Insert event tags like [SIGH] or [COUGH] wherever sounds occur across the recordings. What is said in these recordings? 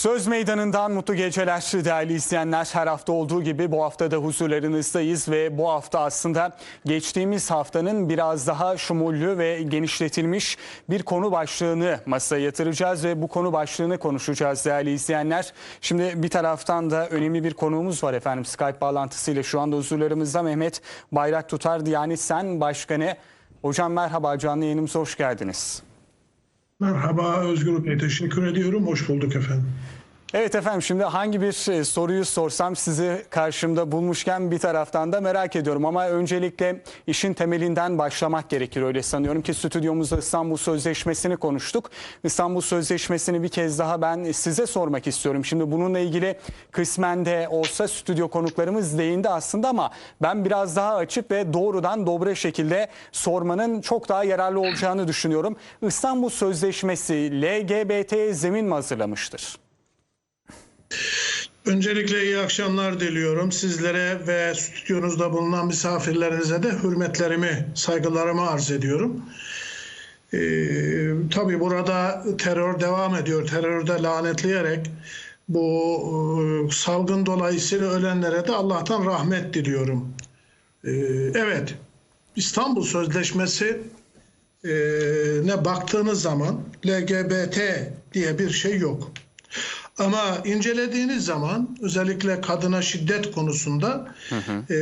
Söz Meydanı'ndan mutlu geceler değerli izleyenler. Her hafta olduğu gibi bu hafta da huzurlarınızdayız ve bu hafta aslında geçtiğimiz haftanın biraz daha şumullü ve genişletilmiş bir konu başlığını masaya yatıracağız ve bu konu başlığını konuşacağız değerli izleyenler. Şimdi bir taraftan da önemli bir konuğumuz var efendim Skype bağlantısıyla şu anda huzurlarımızda Mehmet Bayrak Tutar yani Sen Başkanı. Hocam merhaba canlı yayınımıza hoş geldiniz. Merhaba Özgür Bey, teşekkür ediyorum. Hoş bulduk efendim. Evet efendim şimdi hangi bir e, soruyu sorsam sizi karşımda bulmuşken bir taraftan da merak ediyorum. Ama öncelikle işin temelinden başlamak gerekir öyle sanıyorum ki stüdyomuzda İstanbul Sözleşmesi'ni konuştuk. İstanbul Sözleşmesi'ni bir kez daha ben size sormak istiyorum. Şimdi bununla ilgili kısmen de olsa stüdyo konuklarımız değindi aslında ama ben biraz daha açık ve doğrudan dobra şekilde sormanın çok daha yararlı olacağını düşünüyorum. İstanbul Sözleşmesi LGBT zemin mi hazırlamıştır? Öncelikle iyi akşamlar diliyorum. Sizlere ve stüdyonuzda bulunan misafirlerinize de hürmetlerimi, saygılarımı arz ediyorum. Ee, tabii burada terör devam ediyor. Terörde lanetleyerek bu e, salgın dolayısıyla ölenlere de Allah'tan rahmet diliyorum. Ee, evet, İstanbul Sözleşmesi e, ne baktığınız zaman LGBT diye bir şey yok. Ama incelediğiniz zaman özellikle kadına şiddet konusunda e,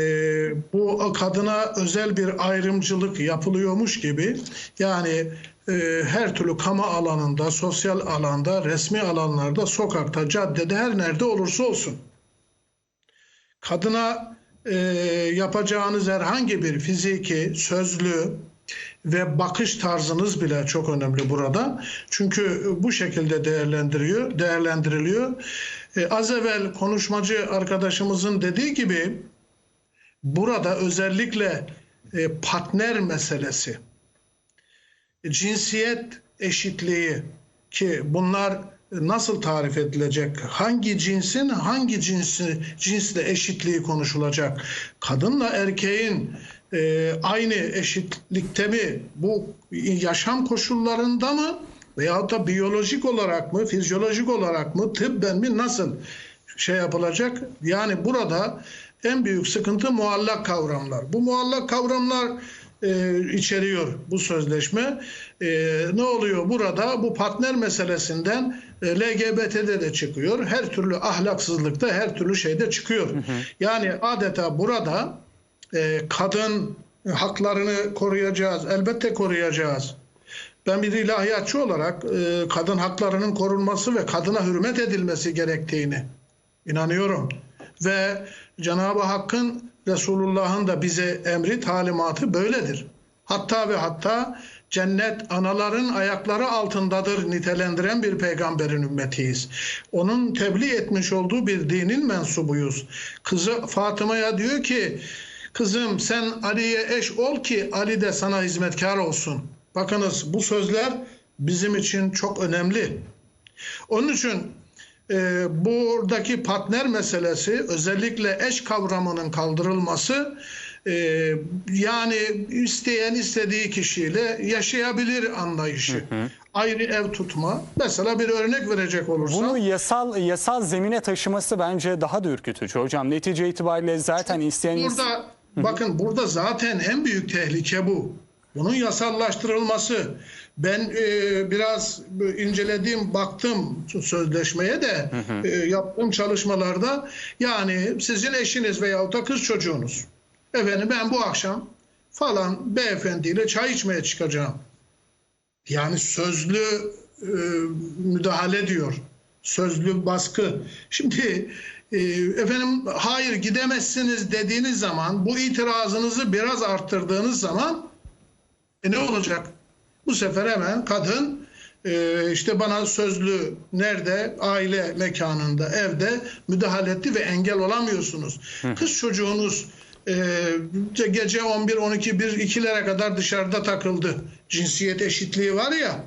bu kadına özel bir ayrımcılık yapılıyormuş gibi yani e, her türlü kamu alanında, sosyal alanda, resmi alanlarda, sokakta, caddede her nerede olursa olsun. Kadına e, yapacağınız herhangi bir fiziki, sözlü, ve bakış tarzınız bile çok önemli burada. Çünkü bu şekilde değerlendiriyor, değerlendiriliyor. Ee, az evvel konuşmacı arkadaşımızın dediği gibi burada özellikle e, partner meselesi, cinsiyet eşitliği ki bunlar nasıl tarif edilecek? Hangi cinsin hangi cinsi cinsle eşitliği konuşulacak? Kadınla erkeğin e, aynı eşitlikte mi? Bu yaşam koşullarında mı? Veyahut da biyolojik olarak mı, fizyolojik olarak mı, tıbben mi nasıl şey yapılacak? Yani burada en büyük sıkıntı muallak kavramlar. Bu muallak kavramlar e, içeriyor bu sözleşme. E, ne oluyor burada? Bu partner meselesinden LGBT'de de çıkıyor. Her türlü ahlaksızlıkta, her türlü şeyde çıkıyor. Hı hı. Yani adeta burada e, kadın haklarını koruyacağız. Elbette koruyacağız. Ben bir ilahiyatçı olarak e, kadın haklarının korunması ve kadına hürmet edilmesi gerektiğini inanıyorum. Ve Cenab-ı Hakk'ın Resulullah'ın da bize emri, talimatı böyledir. Hatta ve hatta cennet anaların ayakları altındadır nitelendiren bir peygamberin ümmetiyiz. Onun tebliğ etmiş olduğu bir dinin mensubuyuz. Kızı Fatıma'ya diyor ki Kızım sen Ali'ye eş ol ki Ali de sana hizmetkar olsun. Bakınız bu sözler bizim için çok önemli. Onun için e, buradaki partner meselesi özellikle eş kavramının kaldırılması e, yani isteyen istediği kişiyle yaşayabilir anlayışı. Hı hı. Ayrı ev tutma. Mesela bir örnek verecek olursam. Bunu yasal yasal zemine taşıması bence daha da ürkütücü hocam. Netice itibariyle zaten isteyen... Burada Bakın burada zaten en büyük tehlike bu. Bunun yasallaştırılması. Ben e, biraz inceledim, baktım sözleşmeye de E, yaptığım çalışmalarda yani sizin eşiniz veyahut da kız çocuğunuz. Efendim ben bu akşam falan beyefendiyle çay içmeye çıkacağım. Yani sözlü e, müdahale diyor. Sözlü baskı. Şimdi ee, efendim hayır gidemezsiniz dediğiniz zaman bu itirazınızı biraz arttırdığınız zaman e, ne olacak? Bu sefer hemen kadın e, işte bana sözlü nerede aile mekanında evde müdahale etti ve engel olamıyorsunuz. Hı. Kız çocuğunuz e, gece 11 12 1 2'lere kadar dışarıda takıldı. Cinsiyet eşitliği var ya.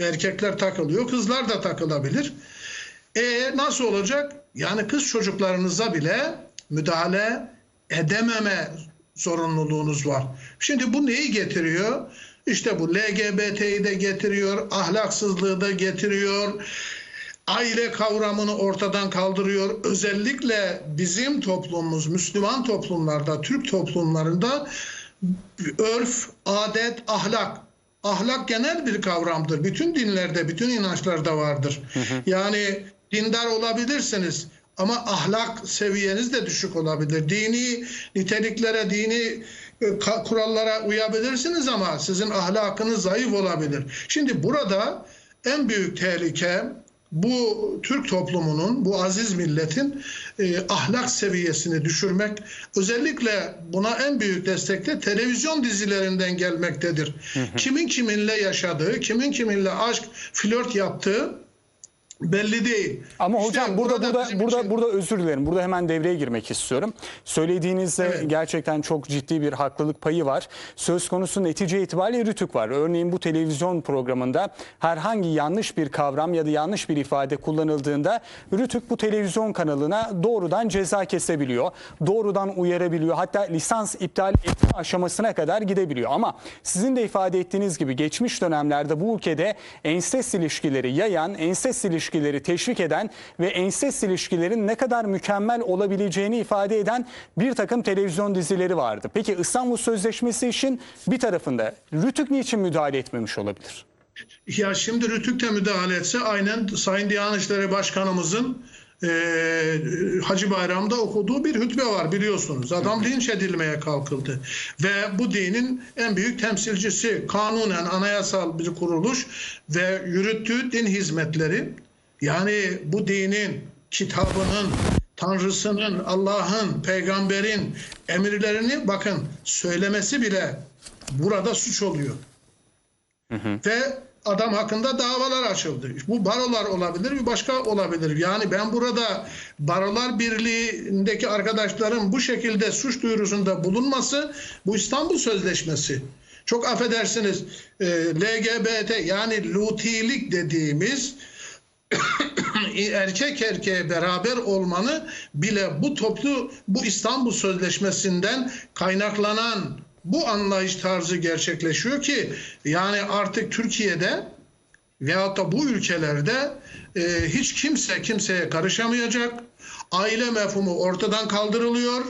Erkekler takılıyor, kızlar da takılabilir. E nasıl olacak? Yani kız çocuklarınıza bile müdahale edememe zorunluluğunuz var. Şimdi bu neyi getiriyor? İşte bu LGBT'yi de getiriyor, ahlaksızlığı da getiriyor. Aile kavramını ortadan kaldırıyor. Özellikle bizim toplumumuz, Müslüman toplumlarda, Türk toplumlarında örf, adet, ahlak. Ahlak genel bir kavramdır. Bütün dinlerde, bütün inançlarda vardır. Yani dindar olabilirsiniz ama ahlak seviyeniz de düşük olabilir. Dini niteliklere, dini e, kurallara uyabilirsiniz ama sizin ahlakınız zayıf olabilir. Şimdi burada en büyük tehlike bu Türk toplumunun, bu aziz milletin e, ahlak seviyesini düşürmek, özellikle buna en büyük destek de televizyon dizilerinden gelmektedir. Kimin kiminle yaşadığı, kimin kiminle aşk, flört yaptığı belli değil. Ama İşte hocam burada burada bizim burada için- burada özür dilerim. Burada hemen devreye girmek istiyorum. Söylediğinizde Evet. gerçekten çok ciddi bir haklılık payı var. Söz konusu netice itibariyle rütük var. Örneğin bu televizyon programında herhangi yanlış bir kavram ya da yanlış bir ifade kullanıldığında rütük bu televizyon kanalına doğrudan ceza kesebiliyor. Doğrudan uyarabiliyor. Hatta lisans iptal etme aşamasına kadar gidebiliyor. Ama sizin de ifade ettiğiniz gibi geçmiş dönemlerde bu ülkede ensest ilişkileri yayan, ensest ilişkileri teşvik eden ve ensest ilişkilerin ne kadar mükemmel olabileceğini ifade eden bir takım televizyon dizileri vardı. Peki İstanbul Sözleşmesi için bir tarafında Rütük niçin müdahale etmemiş olabilir? Ya şimdi Rütük'te müdahale etse aynen Sayın Diyanet İşleri Başkanımızın e, Hacı Bayram'da okuduğu bir hutbe var biliyorsunuz. Adam linç edilmeye kalkıldı. Ve bu dinin en büyük temsilcisi kanunen anayasal bir kuruluş ve yürüttüğü din hizmetleri yani bu dinin kitabının Tanrısının, Allah'ın, peygamberin emirlerini bakın söylemesi bile burada suç oluyor ve adam hakkında davalar açıldı. Bu barolar olabilir, bir başka olabilir. Yani ben burada Barolar Birliği'ndeki arkadaşların bu şekilde suç duyurusunda bulunması bu İstanbul Sözleşmesi. Çok affedersiniz e, LGBT yani lutilik dediğimiz [COUGHS] erkek erkeğe beraber olmanı bile bu toplu bu İstanbul Sözleşmesi'nden kaynaklanan bu anlayış tarzı gerçekleşiyor ki yani artık Türkiye'de veyahut da bu ülkelerde e, hiç kimse kimseye karışamayacak. Aile mefhumu ortadan kaldırılıyor.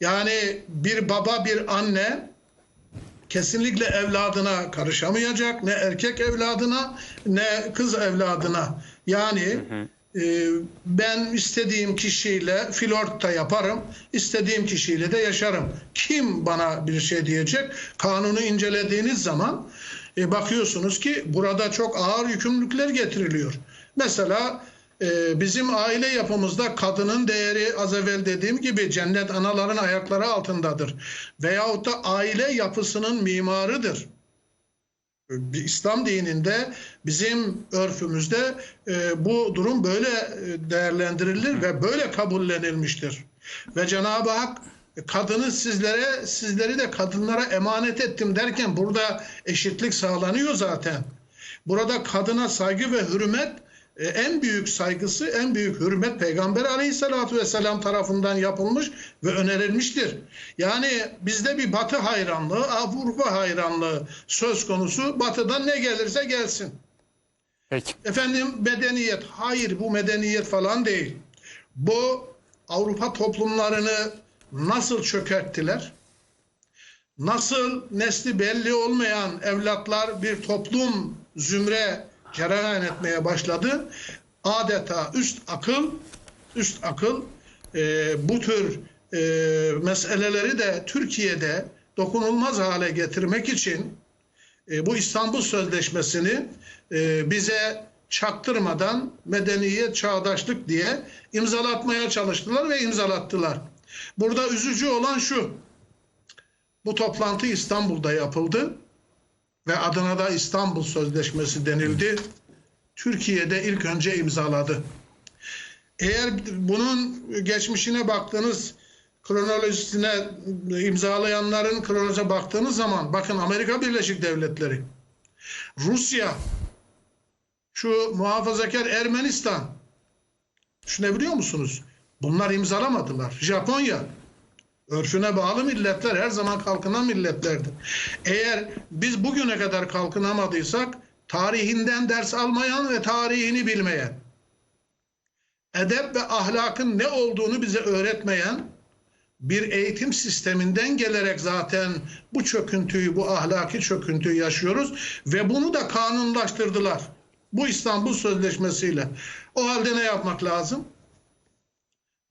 Yani bir baba bir anne kesinlikle evladına karışamayacak. Ne erkek evladına ne kız evladına. Yani e, ben istediğim kişiyle flört da yaparım. istediğim kişiyle de yaşarım. Kim bana bir şey diyecek? Kanunu incelediğiniz zaman e, bakıyorsunuz ki burada çok ağır yükümlülükler getiriliyor. Mesela e, bizim aile yapımızda kadının değeri az evvel dediğim gibi cennet anaların ayakları altındadır. Veyahut da aile yapısının mimarıdır. Bir İslam dininde bizim örfümüzde e, bu durum böyle e, değerlendirilir ve böyle kabullenilmiştir. Ve Cenab-ı Hak e, kadını sizlere sizleri de kadınlara emanet ettim derken burada eşitlik sağlanıyor zaten. Burada kadına saygı ve hürmet en büyük saygısı, en büyük hürmet Peygamber aleyhissalatü vesselam tarafından yapılmış ve önerilmiştir. Yani bizde bir batı hayranlığı, Avrupa hayranlığı söz konusu. Batıdan ne gelirse gelsin. Peki. Efendim medeniyet. Hayır bu medeniyet falan değil. Bu Avrupa toplumlarını nasıl çökerttiler? Nasıl nesli belli olmayan evlatlar bir toplum zümre cereyan etmeye başladı. Adeta üst akıl, üst akıl e, bu tür e, meseleleri de Türkiye'de dokunulmaz hale getirmek için e, bu İstanbul Sözleşmesi'ni e, bize çaktırmadan medeniyet, çağdaşlık diye imzalatmaya çalıştılar ve imzalattılar. Burada üzücü olan şu. Bu toplantı İstanbul'da yapıldı ve adına da İstanbul Sözleşmesi denildi. Türkiye'de ilk önce imzaladı. Eğer bunun geçmişine baktığınız kronolojisine imzalayanların kronolojisine baktığınız zaman bakın Amerika Birleşik Devletleri, Rusya, şu muhafazakar Ermenistan düşünebiliyor musunuz? Bunlar imzalamadılar. Japonya örfüne bağlı milletler her zaman kalkınan milletlerdir. Eğer biz bugüne kadar kalkınamadıysak tarihinden ders almayan ve tarihini bilmeyen edep ve ahlakın ne olduğunu bize öğretmeyen bir eğitim sisteminden gelerek zaten bu çöküntüyü, bu ahlaki çöküntüyü yaşıyoruz ve bunu da kanunlaştırdılar. Bu İstanbul Sözleşmesi'yle. O halde ne yapmak lazım?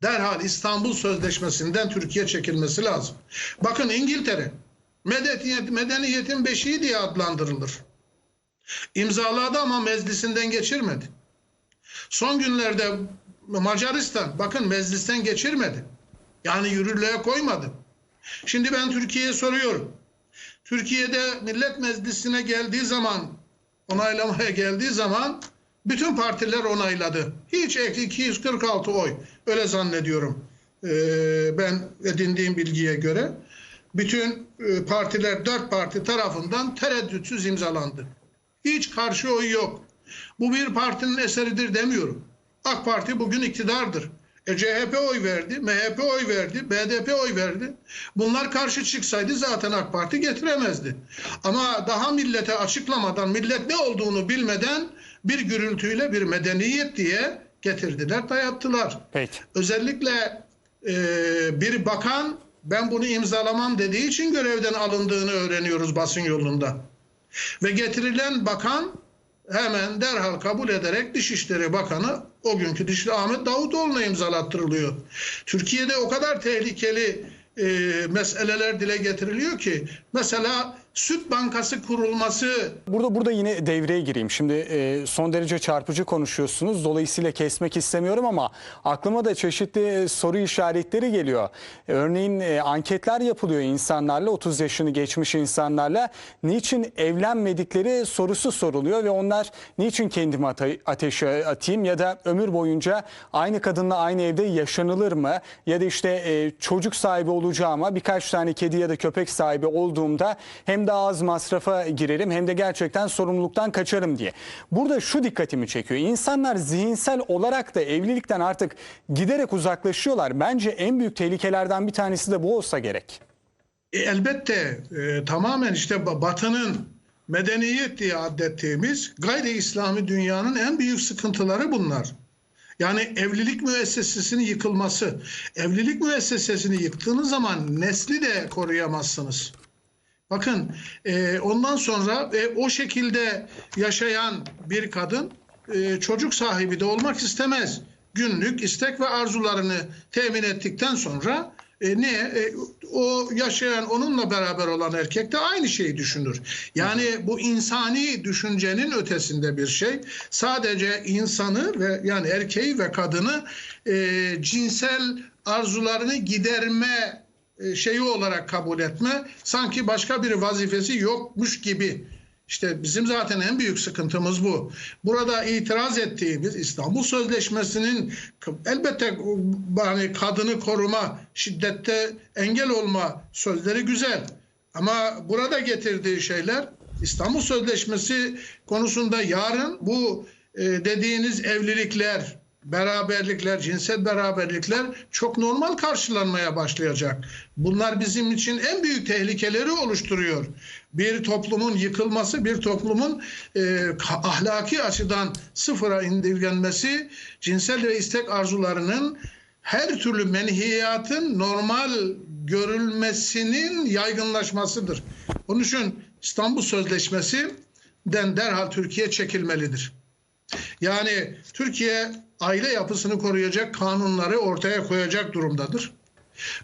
Derhal İstanbul Sözleşmesi'nden Türkiye çekilmesi lazım. Bakın İngiltere medeniyet, medeniyetin beşiği diye adlandırılır. İmzaladı ama meclisinden geçirmedi. Son günlerde Macaristan bakın meclisten geçirmedi. Yani yürürlüğe koymadı. Şimdi ben Türkiye'ye soruyorum. Türkiye'de Millet Meclisi'ne geldiği zaman onaylamaya geldiği zaman bütün partiler onayladı. Hiç ek 246 oy. Öyle zannediyorum. Ee, ben edindiğim bilgiye göre. Bütün e, partiler dört parti tarafından tereddütsüz imzalandı. Hiç karşı oy yok. Bu bir partinin eseridir demiyorum. AK Parti bugün iktidardır. E, CHP oy verdi, MHP oy verdi, BDP oy verdi. Bunlar karşı çıksaydı zaten AK Parti getiremezdi. Ama daha millete açıklamadan, millet ne olduğunu bilmeden bir gürültüyle bir medeniyet diye getirdiler, dayattılar. Peki. Özellikle e, bir bakan ben bunu imzalamam dediği için görevden alındığını öğreniyoruz basın yolunda. Ve getirilen bakan hemen derhal kabul ederek Dışişleri Bakanı o günkü Dışişleri Ahmet Davutoğlu'na imzalattırılıyor. Türkiye'de o kadar tehlikeli e, meseleler dile getiriliyor ki mesela süt bankası kurulması Burada burada yine devreye gireyim. Şimdi e, son derece çarpıcı konuşuyorsunuz. Dolayısıyla kesmek istemiyorum ama aklıma da çeşitli e, soru işaretleri geliyor. Örneğin e, anketler yapılıyor insanlarla, 30 yaşını geçmiş insanlarla. Niçin evlenmedikleri sorusu soruluyor ve onlar niçin kendimi ate- ateşe atayım ya da ömür boyunca aynı kadınla aynı evde yaşanılır mı? Ya da işte e, çocuk sahibi olacağıma birkaç tane kedi ya da köpek sahibi olduğumda hem daha az masrafa girerim hem de gerçekten sorumluluktan kaçarım diye. Burada şu dikkatimi çekiyor. İnsanlar zihinsel olarak da evlilikten artık giderek uzaklaşıyorlar. Bence en büyük tehlikelerden bir tanesi de bu olsa gerek. E, elbette e, tamamen işte ba- Batı'nın medeniyet diye adettiğimiz gayri İslami dünyanın en büyük sıkıntıları bunlar. Yani evlilik müessesesinin yıkılması. Evlilik müessesesini yıktığınız zaman nesli de koruyamazsınız. Bakın e, ondan sonra e, o şekilde yaşayan bir kadın e, çocuk sahibi de olmak istemez. Günlük istek ve arzularını temin ettikten sonra e, ne e, o yaşayan onunla beraber olan erkek de aynı şeyi düşünür. Yani bu insani düşüncenin ötesinde bir şey. Sadece insanı ve yani erkeği ve kadını e, cinsel arzularını giderme şeyi olarak kabul etme sanki başka bir vazifesi yokmuş gibi. İşte bizim zaten en büyük sıkıntımız bu. Burada itiraz ettiğimiz İstanbul Sözleşmesi'nin elbette hani kadını koruma, şiddette engel olma sözleri güzel. Ama burada getirdiği şeyler İstanbul Sözleşmesi konusunda yarın bu e, dediğiniz evlilikler, beraberlikler, cinsel beraberlikler çok normal karşılanmaya başlayacak. Bunlar bizim için en büyük tehlikeleri oluşturuyor. Bir toplumun yıkılması, bir toplumun e, ahlaki açıdan sıfıra indirgenmesi, cinsel ve istek arzularının her türlü menhiyatın normal görülmesinin yaygınlaşmasıdır. Onun için İstanbul Sözleşmesi'den derhal Türkiye çekilmelidir. Yani Türkiye aile yapısını koruyacak kanunları ortaya koyacak durumdadır.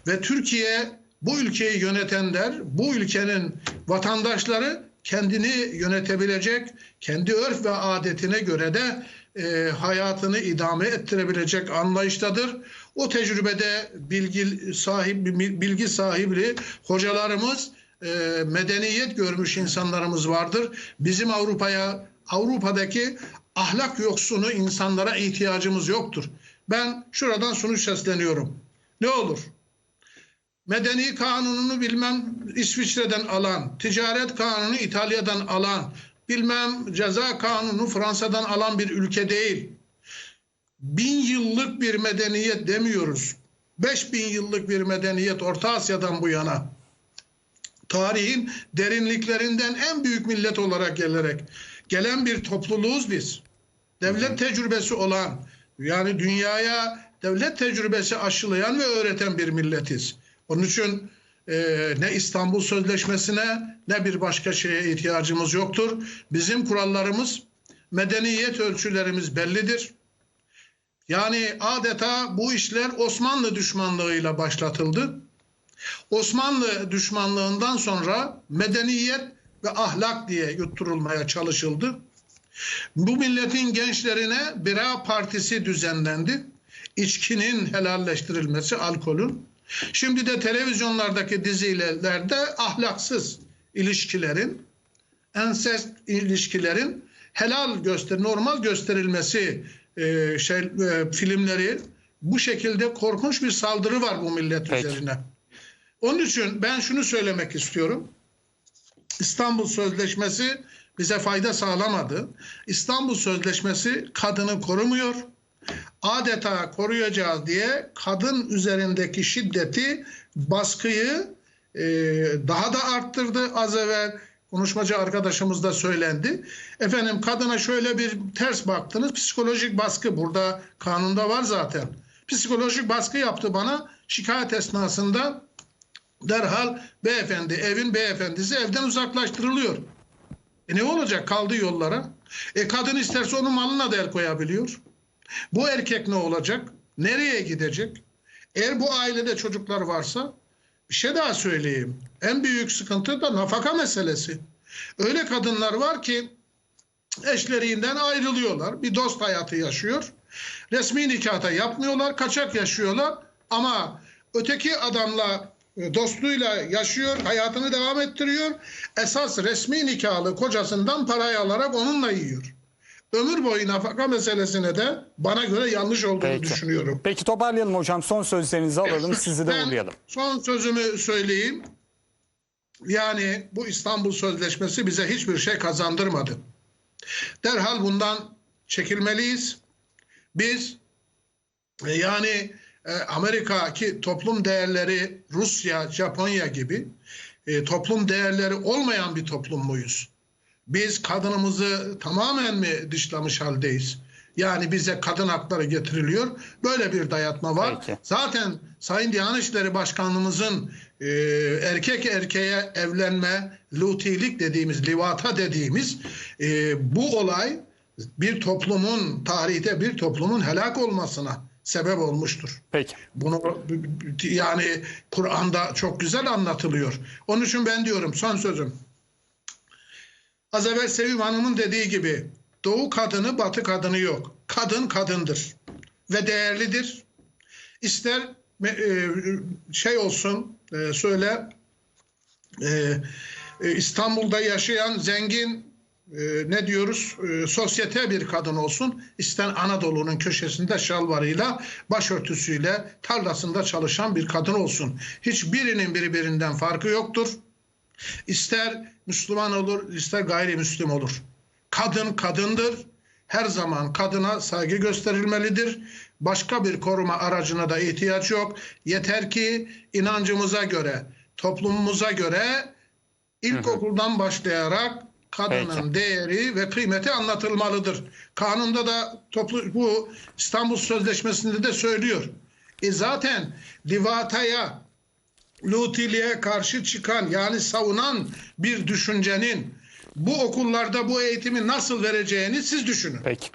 Ve Türkiye bu ülkeyi yönetenler, bu ülkenin vatandaşları kendini yönetebilecek, kendi örf ve adetine göre de e, hayatını idame ettirebilecek anlayıştadır. O tecrübede bilgi sahibi bilgi sahibi hocalarımız, e, medeniyet görmüş insanlarımız vardır. Bizim Avrupa'ya Avrupa'daki ahlak yoksunu insanlara ihtiyacımız yoktur. Ben şuradan şunu sesleniyorum. Ne olur? Medeni kanununu bilmem İsviçre'den alan, ticaret kanunu İtalya'dan alan, bilmem ceza kanunu Fransa'dan alan bir ülke değil. Bin yıllık bir medeniyet demiyoruz. Beş bin yıllık bir medeniyet Orta Asya'dan bu yana. Tarihin derinliklerinden en büyük millet olarak gelerek gelen bir topluluğuz biz. Devlet tecrübesi olan, Yani dünyaya devlet tecrübesi aşılayan ve öğreten bir milletiz. Onun için e, ne İstanbul Sözleşmesi'ne ne bir başka şeye ihtiyacımız yoktur. Bizim kurallarımız, medeniyet ölçülerimiz bellidir. Yani adeta bu işler Osmanlı düşmanlığıyla başlatıldı. Osmanlı düşmanlığından sonra medeniyet ve ahlak diye yutturulmaya çalışıldı. Bu milletin gençlerine Bira Partisi düzenlendi. İçkinin helalleştirilmesi, alkolün. Şimdi de televizyonlardaki dizilerde ahlaksız ilişkilerin, ensest ilişkilerin helal göster, normal gösterilmesi e, şey e, filmleri bu şekilde korkunç bir saldırı var bu millet Peki. üzerine. Onun için ben şunu söylemek istiyorum. İstanbul Sözleşmesi bize fayda sağlamadı. İstanbul Sözleşmesi kadını korumuyor. Adeta koruyacağız diye kadın üzerindeki şiddeti, baskıyı e, daha da arttırdı. Az evvel konuşmacı arkadaşımız da söylendi. Efendim kadına şöyle bir ters baktınız. Psikolojik baskı burada kanunda var zaten. Psikolojik baskı yaptı bana şikayet esnasında derhal beyefendi, evin beyefendisi evden uzaklaştırılıyor. E ne olacak? Kaldı yollara. E kadın isterse onun malına da el koyabiliyor. Bu erkek ne olacak? Nereye gidecek? Eğer bu ailede çocuklar varsa bir şey daha söyleyeyim. En büyük sıkıntı da nafaka meselesi. Öyle kadınlar var ki eşlerinden ayrılıyorlar. Bir dost hayatı yaşıyor. Resmi nikahta yapmıyorlar, kaçak yaşıyorlar. Ama öteki adamla dostluğuyla yaşıyor, hayatını devam ettiriyor. Esas resmi nikahlı kocasından parayı alarak onunla yiyor. Ömür boyu nafaka meselesine de bana göre yanlış olduğunu Peki. düşünüyorum. Peki toparlayalım hocam. Son sözlerinizi alalım. Sizi de uğurlayalım. son sözümü söyleyeyim. Yani bu İstanbul Sözleşmesi bize hiçbir şey kazandırmadı. Derhal bundan çekilmeliyiz. Biz e, yani e, Amerika ki toplum değerleri Rusya, Japonya gibi e, toplum değerleri olmayan bir toplum muyuz? Biz kadınımızı tamamen mi dışlamış haldeyiz? Yani bize kadın hakları getiriliyor. Böyle bir dayatma var. Peki. Zaten Sayın Diyanet İşleri Başkanlığımızın e, erkek erkeğe evlenme, lutilik dediğimiz, livata dediğimiz e, bu olay bir toplumun, tarihte bir toplumun helak olmasına sebep olmuştur. Peki. Bunu yani Kur'an'da çok güzel anlatılıyor. Onun için ben diyorum son sözüm. Az evvel Sevim Hanım'ın dediği gibi doğu kadını batı kadını yok. Kadın kadındır ve değerlidir. İster e, şey olsun e, söyle e, İstanbul'da yaşayan zengin e, ne diyoruz e, sosyete bir kadın olsun ister Anadolu'nun köşesinde şalvarıyla başörtüsüyle tarlasında çalışan bir kadın olsun. Hiçbirinin birbirinden farkı yoktur. İster Müslüman olur, ister gayrimüslim olur. Kadın kadındır. Her zaman kadına saygı gösterilmelidir. Başka bir koruma aracına da ihtiyaç yok. Yeter ki inancımıza göre, toplumumuza göre ilkokuldan başlayarak kadının Peki. değeri ve kıymeti anlatılmalıdır. Kanunda da toplu bu İstanbul Sözleşmesi'nde de söylüyor. E zaten livataya, lutiliğe karşı çıkan yani savunan bir düşüncenin bu okullarda bu eğitimi nasıl vereceğini siz düşünün. Peki.